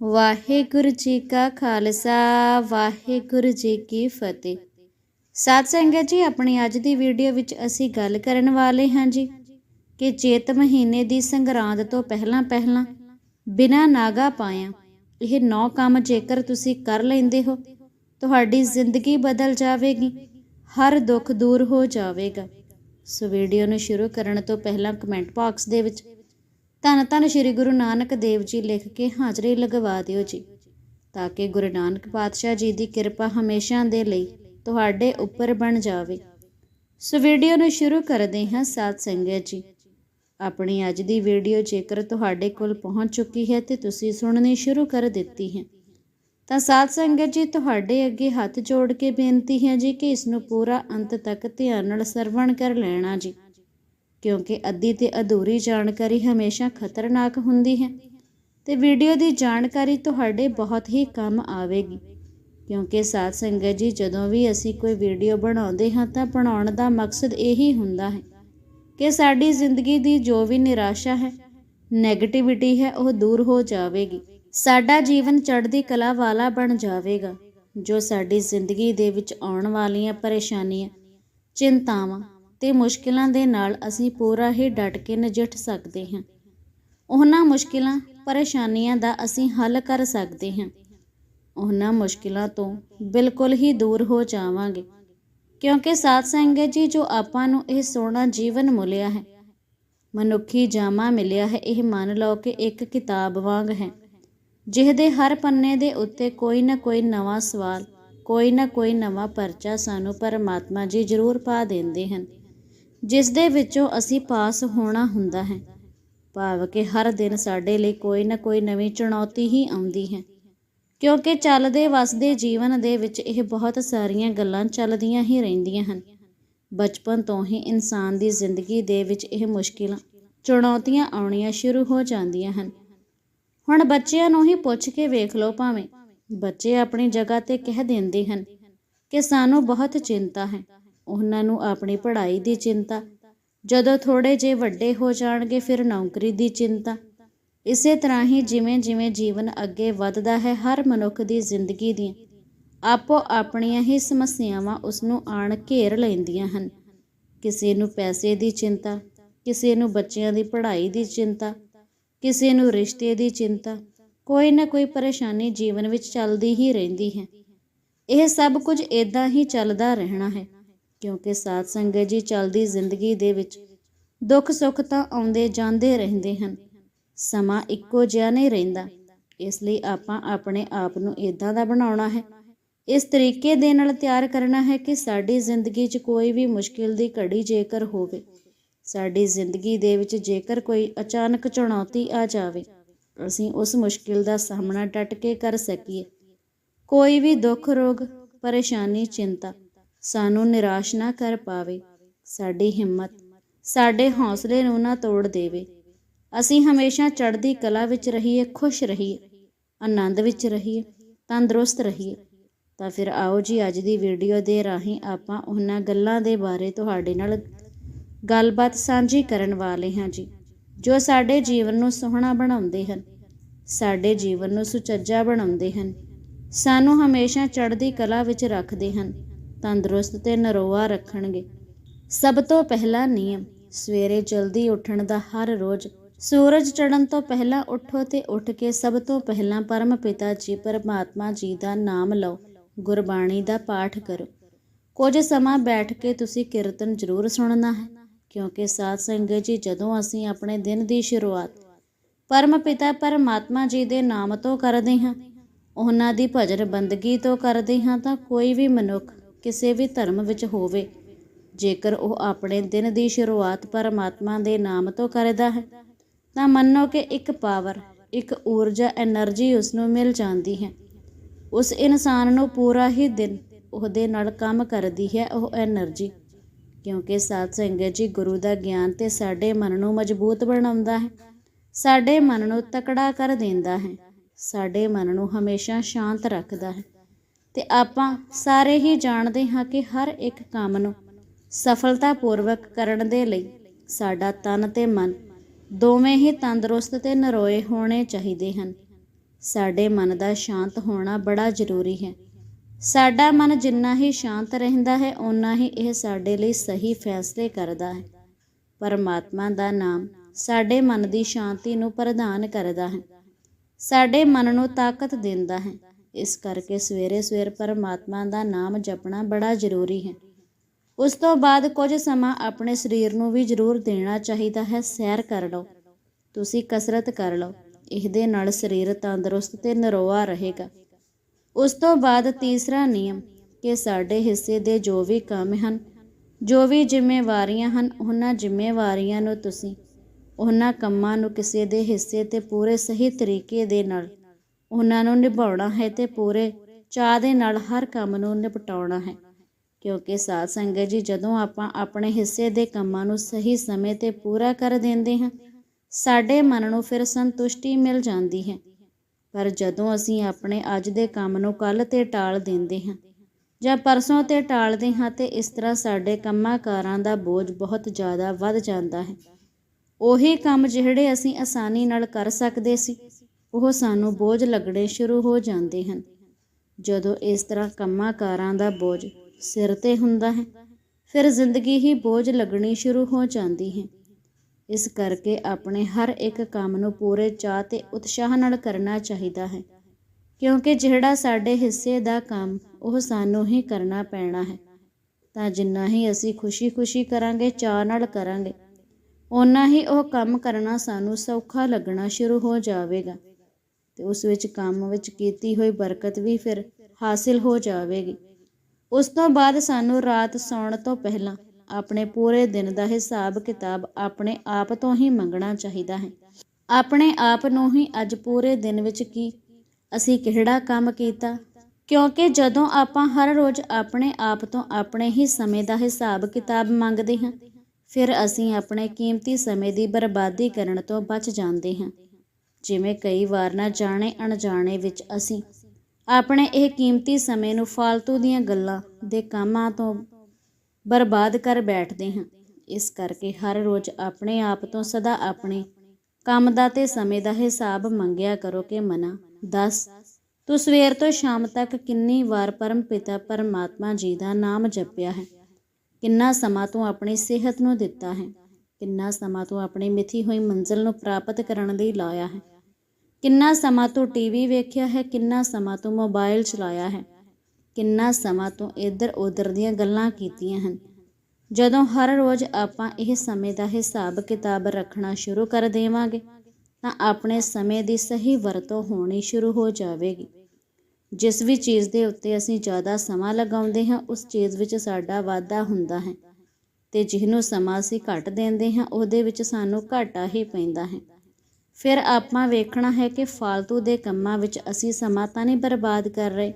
ਵਾਹਿਗੁਰੂ ਜੀ ਕਾ ਖਾਲਸਾ, ਵਾਹਿਗੁਰੂ ਜੀ ਕੀ ਫਤਿਹ। ਸਾਧ ਸੰਗਤ ਜੀ, ਆਪਣੀ ਅੱਜ ਦੀ ਵੀਡੀਓ ਵਿੱਚ ਅਸੀਂ ਗੱਲ ਕਰਨ ਵਾਲੇ ਹਾਂ ਜੀ ਕਿ ਚੇਤ ਮਹੀਨੇ ਦੀ ਸੰਗਰਾਂਦ ਤੋਂ ਪਹਿਲਾਂ ਪਹਿਲਾਂ ਬਿਨਾਂ ਨਾਗਾ ਪਾਇਆ ਇਹ ਨੌ ਕੰਮ ਜੇਕਰ ਤੁਸੀਂ ਕਰ ਲੈਂਦੇ ਹੋ, ਤੁਹਾਡੀ ਜ਼ਿੰਦਗੀ ਬਦਲ ਜਾਵੇਗੀ, ਹਰ ਦੁੱਖ ਦੂਰ ਹੋ ਜਾਵੇਗਾ। ਸੋ ਵੀਡੀਓ ਨੂੰ ਸ਼ੁਰੂ ਕਰਨ ਤੋਂ ਪਹਿਲਾਂ ਕਮੈਂਟ ਬਾਕਸ ਦੇ ਵਿੱਚ ਧੰਨ ਧੰਨ ਸ਼੍ਰੀ ਗੁਰੂ ਨਾਨਕ ਦੇਵ ਜੀ ਲਿਖ ਕੇ ਹਾਜ਼ਰੀ ਲਗਵਾ ਦਿਓ ਜੀ। ਤਾਂ ਕਿ ਗੁਰੂ ਨਾਨਕ ਪਾਤਸ਼ਾਹ ਜੀ ਦੀ ਕਿਰਪਾ ਹਮੇਸ਼ਾ ਦੇ ਲਈ ਤੁਹਾਡੇ ਉੱਪਰ ਬਣ ਜਾਵੇ। ਸੋ ਵੀਡੀਓ ਨੂੰ ਸ਼ੁਰੂ ਕਰਦੇ ਹਾਂ ਸਾਧ ਸੰਗਤ ਜੀ। ਆਪਣੀ ਅੱਜ ਦੀ ਵੀਡੀਓ ਜੇਕਰ ਤੁਹਾਡੇ ਕੋਲ ਪਹੁੰਚ ਚੁੱਕੀ ਹੈ ਤੇ ਤੁਸੀਂ ਸੁਣਨੀ ਸ਼ੁਰੂ ਕਰ ਦਿੱਤੀ ਹੈ। ਤਾਂ ਸਾਧ ਸੰਗਤ ਜੀ, ਤੁਹਾਡੇ ਅੱਗੇ ਹੱਥ ਜੋੜ ਕੇ ਬੇਨਤੀ ਹੈ ਜੀ ਕਿ ਇਸ ਨੂੰ ਪੂਰਾ ਅੰਤ ਤੱਕ ਧਿਆਨ ਨਾਲ ਸਰਵਣ ਕਰ ਲੈਣਾ ਜੀ। ਕਿਉਂਕਿ ਅੱਧੀ ਤੇ ਅਧੂਰੀ ਜਾਣਕਾਰੀ ਹਮੇਸ਼ਾ ਖਤਰਨਾਕ ਹੁੰਦੀ ਹੈ ਤੇ ਵੀਡੀਓ ਦੀ ਜਾਣਕਾਰੀ ਤੁਹਾਡੇ ਬਹੁਤ ਹੀ ਕੰਮ ਆਵੇਗੀ। ਕਿਉਂਕਿ ਸਾਧ ਸੰਗਤ ਜੀ, ਜਦੋਂ ਵੀ ਅਸੀਂ ਕੋਈ ਵੀਡੀਓ ਬਣਾਉਂਦੇ ਹਾਂ ਤਾਂ ਬਣਾਉਣ ਦਾ ਮਕਸਦ ਇਹੀ ਹੁੰਦਾ ਹੈ ਕਿ ਸਾਡੀ ਜ਼ਿੰਦਗੀ ਦੀ ਜੋ ਵੀ ਨਿਰਾਸ਼ਾ ਹੈ 네ਗੇਟਿਵਿਟੀ ਹੈ, ਉਹ ਦੂਰ ਹੋ ਜਾਵੇਗੀ। ਸਾਡਾ ਜੀਵਨ ਚੜ੍ਹਦੀ ਕਲਾ ਵਾਲਾ ਬਣ ਜਾਵੇਗਾ, ਜੋ ਸਾਡੀ ਜ਼ਿੰਦਗੀ ਦੇ ਵਿੱਚ ਆਉਣ ਵਾਲੀਆਂ ਪਰੇਸ਼ਾਨੀਆਂ, ਚਿੰਤਾਵਾਂ ਤੇ ਮੁਸ਼ਕਿਲਾਂ ਦੇ ਨਾਲ ਅਸੀਂ ਪੂਰਾ ਹੀ ਡਟ ਕੇ ਨਜਿੱਠ ਸਕਦੇ ਹਾਂ। ਉਹਨਾਂ ਮੁਸ਼ਕਿਲਾਂ, ਪਰੇਸ਼ਾਨੀਆਂ ਦਾ ਅਸੀਂ ਹੱਲ ਕਰ ਸਕਦੇ ਹਾਂ। ਉਹਨਾਂ ਮੁਸ਼ਕਿਲਾਂ ਤੋਂ ਬਿਲਕੁਲ ਹੀ ਦੂਰ ਹੋ ਜਾਵਾਂਗੇ। ਕਿਉਂਕਿ ਸਾਧ ਸੰਗਤ ਜੀ, ਜੋ ਆਪਾਂ ਨੂੰ ਇਹ ਸੋਹਣਾ ਜੀਵਨ ਮਿਲਿਆ ਹੈ। ਮਨੁੱਖੀ ਜਾਮਾ ਮਿਲਿਆ ਹੈ, ਇਹ ਮੰਨ ਲਓ ਕਿ ਇੱਕ ਕਿਤਾਬ ਵਾਂਗ ਹੈ। ਜਿਹਦੇ ਹਰ ਪੰਨੇ ਦੇ ਉੱਤੇ ਕੋਈ ਨਾ ਕੋਈ ਨਵਾਂ ਸਵਾਲ, ਕੋਈ ਨਾ ਕੋਈ ਨਵਾਂ ਪਰਚਾ ਸਾਨੂੰ ਪਰਮਾਤਮਾ ਜੀ ਜ਼ਰੂਰ ਪਾ ਦਿੰਦੇ ਹਨ। ਜਿਸ ਦੇ ਵਿੱਚੋਂ ਅਸੀਂ ਪਾਸ ਹੋਣਾ ਹੁੰਦਾ ਹੈ। ਭਾਵ ਕਿ ਹਰ ਦਿਨ ਸਾਡੇ ਲਈ ਕੋਈ ਨਾ ਕੋਈ ਨਵੀਂ ਚੁਣੌਤੀ ਹੀ ਆਉਂਦੀ ਹੈ। ਕਿਉਂਕਿ ਚੱਲਦੇ ਵਸਦੇ ਜੀਵਨ ਦੇ ਵਿੱਚ ਇਹ ਬਹੁਤ ਸਾਰੀਆਂ ਗੱਲਾਂ ਚੱਲਦੀਆਂ ਹੀ ਰਹਿੰਦੀਆਂ ਹਨ। ਬਚਪਨ ਤੋਂ ਹੀ ਇਨਸਾਨ ਦੀ ਜ਼ਿੰਦਗੀ ਦੇ ਵਿੱਚ ਇਹ ਮੁਸ਼ਕਿਲਾਂ, ਚੁਣੌਤੀਆਂ ਆਉਣੀਆਂ ਸ਼ੁਰੂ ਹੋ ਜਾਂਦੀਆਂ ਹਨ। ਹੁਣ ਬੱਚਿਆਂ ਨੂੰ ਹੀ ਪੁੱਛ ਕੇ ਵੇਖ ਲਓ ਭਾਵੇਂ ਬੱਚੇ ਆਪਣੀ ਜਗ੍ਹਾ ਤੇ ਕਹਿ ਦਿੰਦੇ ਹਨ ਕਿ ਸਾਨੂੰ ਬਹੁਤ ਚਿੰਤਾ ਹੈ। ਉਹਨਾਂ ਨੂੰ ਆਪਣੀ ਪੜ੍ਹਾਈ ਦੀ ਚਿੰਤਾ। ਜਦੋਂ ਥੋੜੇ ਜੇ ਵੱਡੇ ਹੋ ਜਾਣਗੇ, ਫਿਰ ਨੌਕਰੀ ਦੀ ਚਿੰਤਾ। ਇਸੇ ਤਰ੍ਹਾਂ ਹੀ ਜਿਵੇਂ ਜਿਵੇਂ ਜੀਵਨ ਅੱਗੇ ਵੱਧਦਾ ਹੈ, ਹਰ ਮਨੁੱਖ ਦੀ ਜ਼ਿੰਦਗੀ ਦੀਆਂ ਆਪੋ ਆਪਣੀਆਂ ਹੀ ਸਮੱਸਿਆਵਾਂ ਉਸ ਨੂੰ ਆਣ ਘੇਰ ਲੈਂਦੀਆਂ ਹਨ। ਕਿਸੇ ਨੂੰ ਪੈਸੇ ਦੀ ਚਿੰਤਾ, ਕਿਸੇ ਨੂੰ ਬੱਚਿਆਂ ਦੀ ਪੜ੍ਹਾਈ ਦੀ ਚਿੰਤਾ, ਕਿਸੇ ਨੂੰ ਰਿਸ਼ਤੇ ਦੀ ਚਿੰਤਾ, ਕੋਈ ਨਾ ਕੋਈ ਪਰੇਸ਼ਾਨੀ ਜੀਵਨ ਵਿੱਚ ਚੱਲਦੀ ਹੀ ਰਹਿੰਦੀ ਹੈ। ਇਹ ਸਭ ਕੁਝ ਇਦਾਂ ਹੀ ਚੱਲਦਾ ਰਹਿਣਾ ਹੈ। ਕਿਉਂਕਿ ਸਾਧ ਸੰਗਤ ਜੀ ਚੱਲਦੀ ਜ਼ਿੰਦਗੀ ਦੇ ਵਿੱਚ ਦੁੱਖ ਸੁੱਖ ਤਾਂ ਆਉਂਦੇ ਜਾਂਦੇ ਰਹਿੰਦੇ ਹਨ। ਸਮਾਂ ਇੱਕੋ ਜਿਹਾ ਨਹੀਂ ਰਹਿੰਦਾ। ਇਸ ਲਈ ਆਪਾਂ ਆਪਣੇ ਆਪ ਨੂੰ ਇਦਾਂ ਦਾ ਬਣਾਉਣਾ ਹੈ। ਇਸ ਤਰੀਕੇ ਦੇ ਨਾਲ ਤਿਆਰ ਕਰਨਾ ਹੈ ਕਿ ਸਾਡੀ ਜ਼ਿੰਦਗੀ 'ਚ ਕੋਈ ਵੀ ਮੁਸ਼ਕਿਲ ਦੀ ਘੜੀ ਜੇਕਰ ਹੋਵੇ, ਸਾਡੀ ਜ਼ਿੰਦਗੀ ਦੇ ਵਿੱਚ ਜੇਕਰ ਕੋਈ ਅਚਾਨਕ ਚੁਣੌਤੀ ਆ ਜਾਵੇ, ਅਸੀਂ ਉਸ ਮੁਸ਼ਕਿਲ ਦਾ ਸਾਹਮਣਾ ਡਟ ਕੇ ਕਰ ਸਕੀਏ। ਕੋਈ ਵੀ ਦੁੱਖ, ਰੋਗ, ਪਰੇਸ਼ਾਨੀ, ਚਿੰਤਾ ਸਾਨੂੰ ਨਿਰਾਸ਼ ਨਾ ਕਰ ਪਾਵੇ। ਸਾਡੀ ਹਿੰਮਤ, ਸਾਡੇ ਹੌਸਲੇ ਨੂੰ ਨਾ ਤੋੜ ਦੇਵੇ। ਅਸੀਂ ਹਮੇਸ਼ਾ ਚੜ੍ਹਦੀ ਕਲਾ ਵਿੱਚ ਰਹੀਏ, ਖੁਸ਼ ਰਹੀਏ, ਆਨੰਦ ਵਿੱਚ ਰਹੀਏ, ਤੰਦਰੁਸਤ ਰਹੀਏ। ਤਾਂ ਫਿਰ ਆਓ ਜੀ, ਅੱਜ ਦੀ ਵੀਡੀਓ ਦੇ ਰਾਹੀਂ ਆਪਾਂ ਉਹਨਾਂ ਗੱਲਾਂ ਦੇ ਬਾਰੇ ਤੁਹਾਡੇ ਨਾਲ ਗੱਲਬਾਤ ਸਾਂਝੀ ਕਰਨ ਵਾਲੇ ਹਾਂ ਜੀ, ਜੋ ਸਾਡੇ ਜੀਵਨ ਨੂੰ ਸੋਹਣਾ ਬਣਾਉਂਦੇ ਹਨ, ਸਾਡੇ ਜੀਵਨ ਨੂੰ ਸੁਚੱਜਾ ਬਣਾਉਂਦੇ ਹਨ। ਸਾਨੂੰ ਹਮੇਸ਼ਾ ਚੜ੍ਹਦੀ ਕਲਾ ਵਿੱਚ ਰੱਖਦੇ ਹਨ। ਤੰਦਰੁਸਤ ਤੇ ਨਰੋਆ ਰੱਖਣਗੇ। ਸਭ ਤੋਂ ਪਹਿਲਾ ਨਿਯਮ, ਸਵੇਰੇ ਜਲਦੀ ਉੱਠਣ ਦਾ ਹਰ ਰੋਜ਼। ਸੂਰਜ ਚੜ੍ਹਨ ਤੋਂ ਪਹਿਲਾਂ ਉੱਠੋ ਤੇ ਉੱਠ ਕੇ ਸਭ ਤੋਂ ਪਹਿਲਾਂ ਪਰਮ ਪਿਤਾ ਜੀ, ਪਰਮਾਤਮਾ ਜੀ ਦਾ ਨਾਮ ਲਓ। ਗੁਰਬਾਣੀ ਦਾ ਪਾਠ ਕਰੋ। ਕੁਝ ਸਮਾਂ ਬੈਠ ਕੇ ਤੁਸੀਂ ਕੀਰਤਨ ਜ਼ਰੂਰ ਸੁਣਨਾ ਹੈ, ਕਿਉਂਕਿ ਸਾਧ ਸੰਗਤ ਜੀ ਜਦੋਂ ਅਸੀਂ ਆਪਣੇ ਦਿਨ ਦੀ ਸ਼ੁਰੂਆਤ ਪਰਮ ਪਿਤਾ, ਪਰਮਾਤਮਾ ਜੀ ਦੇ ਨਾਮ ਤੋਂ ਕਰਦੇ ਹਾਂ, ਉਹਨਾਂ ਦੀ ਭਜਨ ਬੰਦਗੀ ਤੋਂ ਕਰਦੇ ਹਾਂ, ਤਾਂ ਕੋਈ ਵੀ ਮਨੁੱਖ ਕਿਸੇ ਵੀ ਧਰਮ ਵਿੱਚ ਹੋਵੇ, ਜੇਕਰ ਉਹ ਆਪਣੇ ਦਿਨ ਦੀ ਸ਼ੁਰੂਆਤ ਪਰਮਾਤਮਾ ਦੇ ਨਾਮ ਤੋਂ ਕਰਦਾ ਹੈ, ਤਾਂ ਮੰਨੋ ਕਿ ਇੱਕ ਪਾਵਰ, ਇੱਕ ਊਰਜਾ એનર્ਜੀ ਉਸ ਨੂੰ ਮਿਲ ਜਾਂਦੀ ਹੈ। ਉਸ ਇਨਸਾਨ ਨੂੰ ਪੂਰਾ ਹੀ ਦਿਨ ਉਹਦੇ ਨਾਲ ਕੰਮ ਕਰਦੀ ਹੈ ਉਹ એનર્ਜੀ ਕਿਉਂਕਿ ਸਾਧ ਸੰਗਤ ਜੀ ਗੁਰੂ ਦਾ ਗਿਆਨ ਤੇ ਸਾਡੇ ਮਨ ਨੂੰ ਮਜ਼ਬੂਤ ਬਣਾਉਂਦਾ ਹੈ। ਸਾਡੇ ਮਨ ਨੂੰ ਤਕੜਾ ਕਰ ਦਿੰਦਾ ਹੈ। ਸਾਡੇ ਮਨ ਨੂੰ ਹਮੇਸ਼ਾ ਸ਼ਾਂਤ ਰੱਖਦਾ ਹੈ। ਤੇ ਆਪਾਂ ਸਾਰੇ ਹੀ ਜਾਣਦੇ ਹਾਂ ਕਿ ਹਰ ਇੱਕ ਕੰਮ ਨੂੰ ਸਫਲਤਾਪੂਰਵਕ ਕਰਨ ਦੇ ਲਈ ਸਾਡਾ ਤਨ ਤੇ ਮਨ ਦੋਵੇਂ ਹੀ ਤੰਦਰੁਸਤ ਤੇ ਨਰੋਏ ਹੋਣੇ ਚਾਹੀਦੇ ਹਨ। ਸਾਡੇ ਮਨ ਦਾ ਸ਼ਾਂਤ ਹੋਣਾ ਬੜਾ ਜ਼ਰੂਰੀ ਹੈ। ਸਾਡਾ ਮਨ ਜਿੰਨਾ ਹੀ ਸ਼ਾਂਤ ਰਹਿੰਦਾ ਹੈ, ਓਨਾ ਹੀ ਇਹ ਸਾਡੇ ਲਈ ਸਹੀ ਫੈਸਲੇ ਕਰਦਾ ਹੈ। ਪਰਮਾਤਮਾ ਦਾ ਨਾਮ ਸਾਡੇ ਮਨ ਦੀ ਸ਼ਾਂਤੀ ਨੂੰ ਪ੍ਰਦਾਨ ਕਰਦਾ ਹੈ। ਸਾਡੇ ਮਨ ਨੂੰ ਤਾਕਤ ਦਿੰਦਾ ਹੈ। ਇਸ ਕਰਕੇ ਸਵੇਰੇ ਸਵੇਰ ਪਰਮਾਤਮਾ ਦਾ ਨਾਮ ਜਪਣਾ ਬੜਾ ਜ਼ਰੂਰੀ ਹੈ। ਉਸ ਤੋਂ ਬਾਅਦ ਕੁਝ ਸਮਾਂ ਆਪਣੇ ਸਰੀਰ ਨੂੰ ਵੀ ਜ਼ਰੂਰ ਦੇਣਾ ਚਾਹੀਦਾ ਹੈ, ਸੈਰ ਕਰ ਲਓ। ਤੁਸੀਂ ਕਸਰਤ ਕਰ ਲਓ ਇਹਦੇ ਨਾਲ ਸਰੀਰ ਤੰਦਰੁਸਤ ਤੇ ਨਰੋਆ ਰਹੇਗਾ। ਉਸ ਤੋਂ ਬਾਅਦ ਤੀਸਰਾ ਨਿਯਮ ਕਿ ਸਾਡੇ ਹਿੱਸੇ ਦੇ ਜੋ ਵੀ ਕੰਮ ਹਨ, ਜੋ ਵੀ ਜ਼ਿੰਮੇਵਾਰੀਆਂ ਹਨ, ਉਹਨਾਂ ਜ਼ਿੰਮੇਵਾਰੀਆਂ ਨੂੰ ਤੁਸੀਂ, ਉਹਨਾਂ ਕੰਮਾਂ ਨੂੰ ਕਿਸੇ ਦੇ ਹਿੱਸੇ ਤੇ ਪੂਰੇ ਸਹੀ ਤਰੀਕੇ ਦੇ ਨਾਲ ਉਹਨਾਂ ਨੂੰ ਨਿਭਾਉਣਾ ਹੈ ਤੇ ਪੂਰੇ ਚਾਅ ਦੇ ਨਾਲ ਹਰ ਕੰਮ ਨੂੰ ਨਿਪਟਾਉਣਾ ਹੈ। ਕਿਉਂਕਿ ਸਾਧ ਸੰਗਤ ਜੀ, ਜਦੋਂ ਆਪਾਂ ਆਪਣੇ ਹਿੱਸੇ ਦੇ ਕੰਮਾਂ ਨੂੰ ਸਹੀ ਸਮੇਂ ਤੇ ਪੂਰਾ ਕਰ ਦਿੰਦੇ ਹਾਂ, ਸਾਡੇ ਮਨ ਨੂੰ ਫਿਰ ਸੰਤੁਸ਼ਟੀ ਮਿਲ ਜਾਂਦੀ ਹੈ। ਪਰ ਜਦੋਂ ਅਸੀਂ ਆਪਣੇ ਅੱਜ ਦੇ ਕੰਮ ਨੂੰ ਕੱਲ ਤੇ ਟਾਲ ਦਿੰਦੇ ਹਾਂ ਜਾਂ ਪਰਸੋਂ ਤੇ ਟਾਲਦੇ ਹਾਂ, ਤੇ ਇਸ ਤਰ੍ਹਾਂ ਸਾਡੇ ਕੰਮਾਂ ਕਾਰਾਂ ਦਾ ਬੋਝ ਬਹੁਤ ਜ਼ਿਆਦਾ ਵੱਧ ਜਾਂਦਾ ਹੈ। ਉਹੀ ਕੰਮ ਜਿਹੜੇ ਅਸੀਂ ਆਸਾਨੀ ਨਾਲ ਕਰ ਸਕਦੇ ਸੀ ਉਹ ਸਾਨੂੰ ਬੋਝ ਲੱਗਣੇ ਸ਼ੁਰੂ ਹੋ ਜਾਂਦੇ ਹਨ। ਜਦੋਂ ਇਸ ਤਰ੍ਹਾਂ ਕੰਮਾਂ ਕਾਰਾਂ ਦਾ ਬੋਝ ਸਿਰ ਤੇ ਹੁੰਦਾ ਹੈ, ਫਿਰ ਜ਼ਿੰਦਗੀ ਹੀ ਬੋਝ ਲੱਗਣੀ ਸ਼ੁਰੂ ਹੋ ਜਾਂਦੀ ਹੈ। ਇਸ ਕਰਕੇ ਆਪਣੇ ਹਰ ਇੱਕ ਕੰਮ ਨੂੰ ਪੂਰੇ ਚਾਅ ਤੇ ਉਤਸ਼ਾਹ ਨਾਲ ਕਰਨਾ ਚਾਹੀਦਾ ਹੈ, ਕਿਉਂਕਿ ਜਿਹੜਾ ਸਾਡੇ ਹਿੱਸੇ ਦਾ ਕੰਮ ਉਹ ਸਾਨੂੰ ਹੀ ਕਰਨਾ ਪੈਣਾ ਹੈ। ਤਾਂ ਜਿੰਨਾ ਹੀ ਅਸੀਂ ਖੁਸ਼ੀ-ਖੁਸ਼ੀ ਕਰਾਂਗੇ, ਚਾਅ ਨਾਲ ਕਰਾਂਗੇ, ਓਨਾ ਹੀ ਉਹ ਕੰਮ ਕਰਨਾ ਸਾਨੂੰ ਸੌਖਾ ਲੱਗਣਾ ਸ਼ੁਰੂ ਹੋ ਜਾਵੇਗਾ। ਤੇ ਉਸ ਵਿੱਚ ਕੰਮ ਵਿੱਚ ਕੀਤੀ ਹੋਈ ਬਰਕਤ ਵੀ ਫਿਰ ਹਾਸਿਲ ਹੋ ਜਾਵੇਗੀ। ਉਸ ਤੋਂ ਬਾਅਦ ਸਾਨੂੰ ਰਾਤ ਸੌਣ ਤੋਂ ਪਹਿਲਾਂ ਆਪਣੇ ਪੂਰੇ ਦਿਨ ਦਾ ਹਿਸਾਬ ਕਿਤਾਬ ਆਪਣੇ ਆਪ ਤੋਂ ਹੀ ਮੰਗਣਾ ਚਾਹੀਦਾ ਹੈ। ਆਪਣੇ ਆਪ ਨੂੰ ਹੀ ਅੱਜ ਪੂਰੇ ਦਿਨ ਵਿੱਚ ਕੀ ਅਸੀਂ ਕਿਹੜਾ ਕੰਮ ਕੀਤਾ? ਕਿਉਂਕਿ ਜਦੋਂ ਆਪਾਂ ਹਰ ਰੋਜ਼ ਆਪਣੇ ਆਪ ਤੋਂ ਆਪਣੇ ਹੀ ਸਮੇਂ ਦਾ ਹਿਸਾਬ ਕਿਤਾਬ ਮੰਗਦੇ ਹਾਂ, ਫਿਰ ਅਸੀਂ ਆਪਣੇ ਕੀਮਤੀ ਸਮੇਂ ਦੀ ਬਰਬਾਦੀ ਕਰਨ ਤੋਂ ਬਚ ਜਾਂਦੇ ਹਾਂ। ਜਿਵੇਂ ਕਈ ਵਾਰ ਨਾ ਜਾਣੇ ਅਣਜਾਣੇ ਵਿੱਚ ਅਸੀਂ ਆਪਣੇ ਇਹ ਕੀਮਤੀ ਸਮੇਂ ਨੂੰ ਫालतू ਦੀਆਂ ਗੱਲਾਂ ਦੇ ਕੰਮਾਂ ਤੋਂ ਬਰਬਾਦ ਕਰ ਬੈਠਦੇ ਹਾਂ। ਇਸ ਕਰਕੇ ਹਰ ਰੋਜ਼ ਆਪਣੇ ਆਪ ਤੋਂ ਸਦਾ ਆਪਣੇ ਕੰਮ ਦਾ ਤੇ ਸਮੇਂ ਦਾ ਹਿਸਾਬ ਮੰਗਿਆ ਕਰੋ ਕਿ ਮਨਾ। ਦੱਸ, ਤੂੰ ਸਵੇਰ ਤੋਂ ਸ਼ਾਮ ਤੱਕ ਕਿੰਨੀ ਵਾਰ ਪਰਮ ਪਿਤਾ ਪਰਮਾਤਮਾ ਜੀ ਦਾ ਨਾਮ ਜਪਿਆ ਹੈ? ਕਿੰਨਾ ਸਮਾਂ ਤੂੰ ਆਪਣੀ ਸਿਹਤ ਨੂੰ ਦਿੱਤਾ ਹੈ? ਕਿੰਨਾ ਸਮਾਂ ਤੂੰ ਆਪਣੀ ਮਿੱਥੀ ਹੋਈ ਮੰਜ਼ਿਲ ਨੂੰ ਪ੍ਰਾਪਤ ਕਰਨ ਲਈ ਲਾਇਆ ਹੈ? ਕਿੰਨਾ ਸਮਾਂ ਤੂੰ ਟੀਵੀ ਵੇਖਿਆ ਹੈ, ਕਿੰਨਾ ਸਮਾਂ ਤੋਂ ਮੋਬਾਈਲ ਚਲਾਇਆ ਹੈ, ਕਿੰਨਾ ਸਮਾਂ ਤੋਂ ਇੱਧਰ ਉੱਧਰ ਦੀਆਂ ਗੱਲਾਂ ਕੀਤੀਆਂ ਹਨ। ਜਦੋਂ ਹਰ ਰੋਜ਼ ਆਪਾਂ ਇਹ ਸਮੇਂ ਦਾ ਹਿਸਾਬ ਕਿਤਾਬ ਰੱਖਣਾ ਸ਼ੁਰੂ ਕਰ ਦੇਵਾਂਗੇ, ਤਾਂ ਆਪਣੇ ਸਮੇਂ ਦੀ ਸਹੀ ਵਰਤੋਂ ਹੋਣੀ ਸ਼ੁਰੂ ਹੋ ਜਾਵੇਗੀ। ਜਿਸ ਵੀ ਚੀਜ਼ ਦੇ ਉੱਤੇ ਅਸੀਂ ਜ਼ਿਆਦਾ ਸਮਾਂ ਲਗਾਉਂਦੇ ਹਾਂ, ਉਸ ਚੀਜ਼ ਵਿੱਚ ਸਾਡਾ ਵਾਧਾ ਹੁੰਦਾ ਹੈ ਤੇ ਜਿਹਨੂੰ ਸਮਾਂ ਅਸੀਂ ਘੱਟ ਦਿੰਦੇ ਹਾਂ, ਉਹਦੇ ਵਿੱਚ ਸਾਨੂੰ ਘਾਟਾ ਹੀ ਪੈਂਦਾ ਹੈ। ਫਿਰ ਆਪਾਂ ਵੇਖਣਾ ਹੈ ਕਿ ਫालतू ਦੇ ਕੰਮਾਂ ਵਿੱਚ ਅਸੀਂ ਸਮਾਂ ਤਾਂ ਨਹੀਂ ਬਰਬਾਦ ਕਰ ਰਹੇ।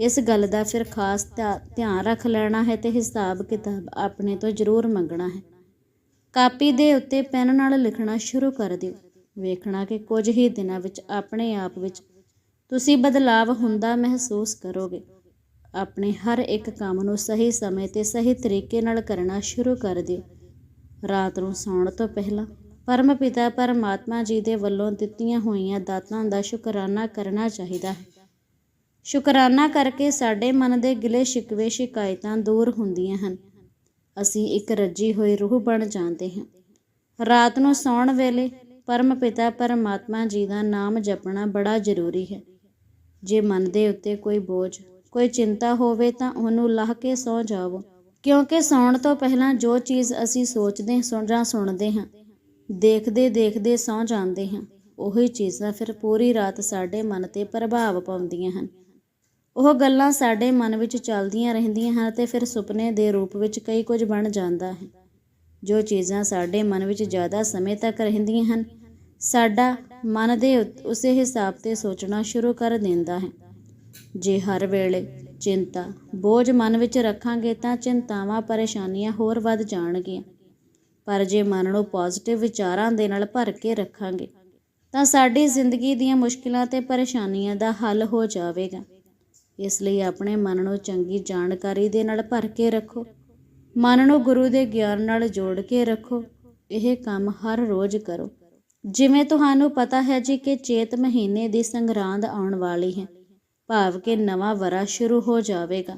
ਇਸ ਗੱਲ ਦਾ ਫਿਰ ਖਾਸ ਧਿਆਨ ਰੱਖ ਲੈਣਾ ਹੈ ਤੇ ਹਿਸਾਬ ਕਿਤਾਬ ਆਪਣੇ ਤੋਂ ਜ਼ਰੂਰ ਮੰਗਣਾ ਹੈ। ਕਾਪੀ ਦੇ ਉੱਤੇ ਪੈਨ ਨਾਲ ਲਿਖਣਾ ਸ਼ੁਰੂ ਕਰ ਦਿਓ। ਵੇਖਣਾ ਕਿ ਕੁਝ ਹੀ ਦਿਨਾਂ ਵਿੱਚ ਆਪਣੇ ਆਪ ਵਿੱਚ ਤੁਸੀਂ ਬਦਲਾਵ ਹੁੰਦਾ ਮਹਿਸੂਸ ਕਰੋਗੇ। ਆਪਣੇ ਹਰ ਇੱਕ ਕੰਮ ਨੂੰ ਸਹੀ ਸਮੇਂ ਤੇ ਸਹੀ ਤਰੀਕੇ ਨਾਲ ਕਰਨਾ ਸ਼ੁਰੂ ਕਰ ਦਿਓ। ਰਾਤ ਨੂੰ ਸੌਣ ਤੋਂ ਪਹਿਲਾਂ ਪਰਮ ਪਿਤਾ ਪਰਮਾਤਮਾ ਜੀ ਦੇ ਵੱਲੋਂ ਦਿੱਤੀਆਂ ਹੋਈਆਂ ਦਾਤਾਂ ਦਾ ਸ਼ੁਕਰਾਨਾ ਕਰਨਾ ਚਾਹੀਦਾ ਹੈ। ਸ਼ੁਕਰਾਨਾ ਕਰਕੇ ਸਾਡੇ ਮਨ ਦੇ ਗਿਲੇ ਸ਼ਿਕਵੇ ਸ਼ਿਕਾਇਤਾਂ ਦੂਰ ਹੁੰਦੀਆਂ ਹਨ। ਅਸੀਂ ਇੱਕ ਰੱਜੀ ਹੋਈ ਰੂਹ ਬਣ ਜਾਂਦੇ ਹਾਂ। ਰਾਤ ਨੂੰ ਸੌਣ ਵੇਲੇ ਪਰਮ ਪਿਤਾ ਪਰਮਾਤਮਾ ਜੀ ਦਾ ਨਾਮ ਜਪਣਾ ਬੜਾ ਜ਼ਰੂਰੀ ਹੈ। ਜੇ ਮਨ ਦੇ ਉੱਤੇ ਕੋਈ ਬੋਝ, ਕੋਈ ਚਿੰਤਾ ਹੋਵੇ ਤਾਂ ਉਹਨੂੰ ਲਾਹ ਕੇ ਸੌ ਜਾਵੋ। ਕਿਉਂਕਿ ਸੌਣ ਤੋਂ ਪਹਿਲਾਂ ਜੋ ਚੀਜ਼ ਅਸੀਂ ਸੋਚਦੇ ਜਾਂ ਸੁਣਦੇ ਹਾਂ ਦੇਖਦੇ ਦੇਖਦੇ ਸੌ ਜਾਂਦੇ ਹਾਂ। ਉਹੀ ਚੀਜ਼ਾਂ ਫਿਰ ਪੂਰੀ ਰਾਤ ਸਾਡੇ ਮਨ ਤੇ ਪ੍ਰਭਾਵ ਪਾਉਂਦੀਆਂ ਹਨ। ਉਹ ਗੱਲਾਂ ਸਾਡੇ ਮਨ ਵਿੱਚ ਚੱਲਦੀਆਂ ਰਹਿੰਦੀਆਂ ਹਨ ਤੇ ਫਿਰ ਸੁਪਨੇ ਦੇ ਰੂਪ ਵਿੱਚ ਕਈ ਕੁਝ ਬਣ ਜਾਂਦਾ ਹੈ। ਜੋ ਚੀਜ਼ਾਂ ਸਾਡੇ ਮਨ ਵਿੱਚ ਜ਼ਿਆਦਾ ਸਮੇਂ ਤੱਕ ਰਹਿੰਦੀਆਂ ਹਨ, ਸਾਡਾ ਮਨ ਦੇ ਉਸੇ ਹਿਸਾਬ ਤੇ ਸੋਚਣਾ ਸ਼ੁਰੂ ਕਰ ਦਿੰਦਾ ਹੈ। ਜੇ ਹਰ ਵੇਲੇ ਚਿੰਤਾ, ਬੋਝ ਮਨ ਵਿੱਚ ਰੱਖਾਂਗੇ ਤਾਂ ਚਿੰਤਾਵਾਂ, ਪਰੇਸ਼ਾਨੀਆਂ ਹੋਰ ਵੱਧ ਜਾਣਗੀਆਂ। ਪਰ ਜੇ ਮਨ ਨੂੰ ਪੋਜ਼ਿਟਿਵ ਵਿਚਾਰਾਂ ਦੇ ਨਾਲ ਭਰ ਕੇ ਰੱਖਾਂਗੇ, ਤਾਂ ਸਾਡੀ ਜ਼ਿੰਦਗੀ ਦੀਆਂ ਮੁਸ਼ਕਿਲਾਂ ਤੇ ਪਰੇਸ਼ਾਨੀਆਂ ਦਾ ਹੱਲ ਹੋ ਜਾਵੇਗਾ। ਇਸ ਲਈ ਆਪਣੇ ਮਨ ਨੂੰ ਚੰਗੀ ਜਾਣਕਾਰੀ ਦੇ ਨਾਲ ਭਰ ਕੇ ਰੱਖੋ ਮਨ ਨੂੰ ਗੁਰੂ ਦੇ ਗਿਆਨ ਨਾਲ ਜੋੜ ਕੇ ਰੱਖੋ, ਇਹ ਕੰਮ ਹਰ ਰੋਜ਼ ਕਰੋ। ਜਿਵੇਂ ਤੁਹਾਨੂੰ ਪਤਾ ਹੈ ਜੀ ਕਿ ਚੇਤ ਮਹੀਨੇ ਦੀ ਸੰਗਰਾਂਦ ਆਉਣ ਵਾਲੀ ਹੈ, ਭਾਵ ਕਿ ਨਵਾਂ ਵਰਾ ਸ਼ੁਰੂ ਹੋ ਜਾਵੇਗਾ।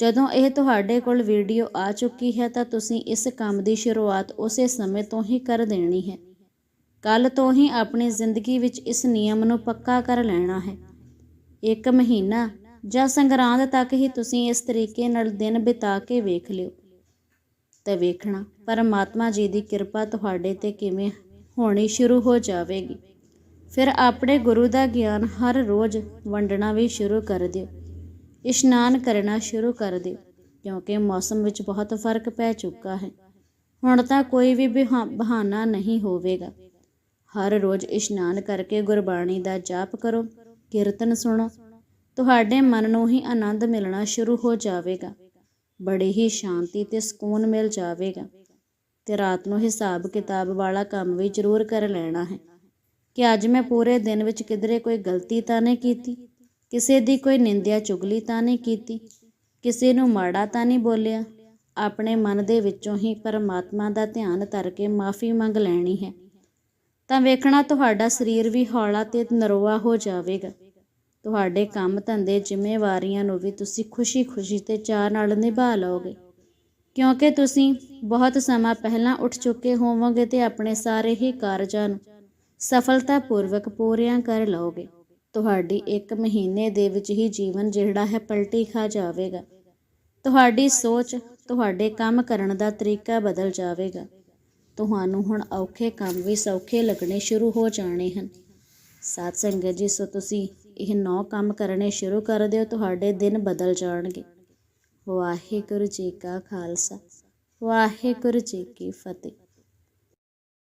ਜਦੋਂ ਇਹ ਤੁਹਾਡੇ ਕੋਲ ਵੀਡੀਓ ਆ ਚੁੱਕੀ ਹੈ ਤਾਂ ਤੁਸੀਂ ਇਸ ਕੰਮ ਦੀ ਸ਼ੁਰੂਆਤ ਉਸੇ ਸਮੇਂ ਤੋਂ ਹੀ ਕਰ ਦੇਣੀ ਹੈ। ਕੱਲ ਤੋਂ ਹੀ ਆਪਣੀ ਜ਼ਿੰਦਗੀ ਵਿੱਚ ਇਸ ਨਿਯਮ ਨੂੰ ਪੱਕਾ ਕਰ ਲੈਣਾ ਹੈ। ਇੱਕ ਮਹੀਨਾ ਜਾਂ ਸੰਗਰਾਂਦ ਤੱਕ ਹੀ ਤੁਸੀਂ ਇਸ ਤਰੀਕੇ ਨਾਲ ਦਿਨ ਬਿਤਾ ਕੇ ਵੇਖ ਲਿਓ। ਤੇ ਵੇਖਣਾ, ਪਰਮਾਤਮਾ ਜੀ ਦੀ ਕਿਰਪਾ ਤੁਹਾਡੇ ਤੇ ਕਿਵੇਂ ਹੋਣੀ ਸ਼ੁਰੂ ਹੋ ਜਾਵੇਗੀ। ਫਿਰ ਆਪਣੇ ਗੁਰੂ ਦਾ ਗਿਆਨ ਹਰ ਰੋਜ਼ ਵੰਡਣਾ ਵੀ ਸ਼ੁਰੂ ਕਰ ਦਿਓ। ਇਸ਼ਨਾਨ ਕਰਨਾ ਸ਼ੁਰੂ ਕਰ ਦਿਓ, ਕਿਉਂਕਿ ਮੌਸਮ ਵਿੱਚ ਬਹੁਤ ਫ਼ਰਕ ਪੈ ਚੁੱਕਾ ਹੈ। ਹੁਣ ਤਾਂ ਕੋਈ ਵੀ ਬਿਹਾ- ਬਹਾਨਾ ਨਹੀਂ ਹੋਵੇਗਾ। ਹਰ ਰੋਜ਼ ਇਸ਼ਨਾਨ ਕਰਕੇ ਗੁਰਬਾਣੀ ਦਾ ਜਾਪ ਕਰੋ, ਕੀਰਤਨ ਸੁਣੋ। ਤੁਹਾਡੇ ਮਨ ਨੂੰ ਹੀ ਆਨੰਦ ਮਿਲਣਾ ਸ਼ੁਰੂ ਹੋ ਜਾਵੇਗਾ। ਬੜੀ ਹੀ ਸ਼ਾਂਤੀ ਤੇ ਸਕੂਨ ਮਿਲ ਜਾਵੇਗਾ। ਤੇ ਰਾਤ ਨੂੰ ਹਿਸਾਬ ਕਿਤਾਬ ਵਾਲਾ ਕੰਮ ਵੀ ਜ਼ਰੂਰ ਕਰ ਲੈਣਾ ਹੈ। ਕਿ ਅੱਜ ਮੈਂ ਪੂਰੇ ਦਿਨ ਵਿੱਚ ਕਿਧਰੇ ਕੋਈ ਗਲਤੀ ਤਾਂ ਨਹੀਂ ਕੀਤੀ? ਕਿਸੇ ਦੀ ਕੋਈ ਨਿੰਦਿਆ ਚੁਗਲੀ ਤਾਂ ਨਹੀਂ ਕੀਤੀ, ਕਿਸੇ ਨੂੰ ਮਾੜਾ ਤਾਂ ਨਹੀਂ ਬੋਲਿਆ। ਆਪਣੇ ਮਨ ਦੇ ਵਿੱਚੋਂ ਹੀ ਪਰਮਾਤਮਾ ਦਾ ਧਿਆਨ ਧਰ ਕੇ ਮਾਫੀ ਮੰਗ ਲੈਣੀ ਹੈ। ਤਾਂ ਵੇਖਣਾ ਤੁਹਾਡਾ ਸਰੀਰ ਵੀ ਹੌਲਾ ਤੇ ਨਰੋਆ ਹੋ ਜਾਵੇਗਾ। ਤੁਹਾਡੇ ਕੰਮ ਧੰਦੇ ਜ਼ਿੰਮੇਵਾਰੀਆਂ ਨੂੰ ਵੀ ਤੁਸੀਂ ਖੁਸ਼ੀ-ਖੁਸ਼ੀ ਤੇ ਚਾਅ ਨਾਲ ਨਿਭਾ ਲਓਗੇ। ਕਿਉਂਕਿ ਤੁਸੀਂ ਬਹੁਤ ਸਮਾਂ ਪਹਿਲਾਂ ਉੱਠ ਚੁੱਕੇ ਹੋਵੋਗੇ ਤੇ ਆਪਣੇ ਸਾਰੇ ਹੀ ਕਾਰਜਾਂ ਨੂੰ ਸਫਲਤਾਪੂਰਵਕ ਪੂਰੀਆਂ ਕਰ ਲਓਗੇ। ਤੁਹਾਡੀ ਇੱਕ ਮਹੀਨੇ ਦੇ ਵਿੱਚ ਹੀ ਜੀਵਨ ਜਿਹੜਾ ਹੈ ਪਲਟੀ ਖਾ ਜਾਵੇਗਾ। ਤੁਹਾਡੀ ਸੋਚ, ਤੁਹਾਡੇ ਕੰਮ ਕਰਨ ਦਾ ਤਰੀਕਾ ਬਦਲ ਜਾਵੇਗਾ। ਤੁਹਾਨੂੰ ਹੁਣ ਔਖੇ ਕੰਮ ਵੀ ਸੌਖੇ ਲੱਗਣੇ ਸ਼ੁਰੂ ਹੋ ਜਾਣੇ ਹਨ। ਸਾਧ ਸੰਗਤ ਜੀ, ਸੋ ਤੁਸੀਂ ਇਹ ਨੌ ਕੰਮ ਕਰਨੇ ਸ਼ੁਰੂ ਕਰ ਦਿਓ, ਤੁਹਾਡੇ ਦਿਨ ਬਦਲ ਜਾਣਗੇ। ਵਾਹਿਗੁਰੂ ਜੀ ਕਾ ਖਾਲਸਾ, ਵਾਹਿਗੁਰੂ ਜੀ ਕੀ ਫਤਿਹ।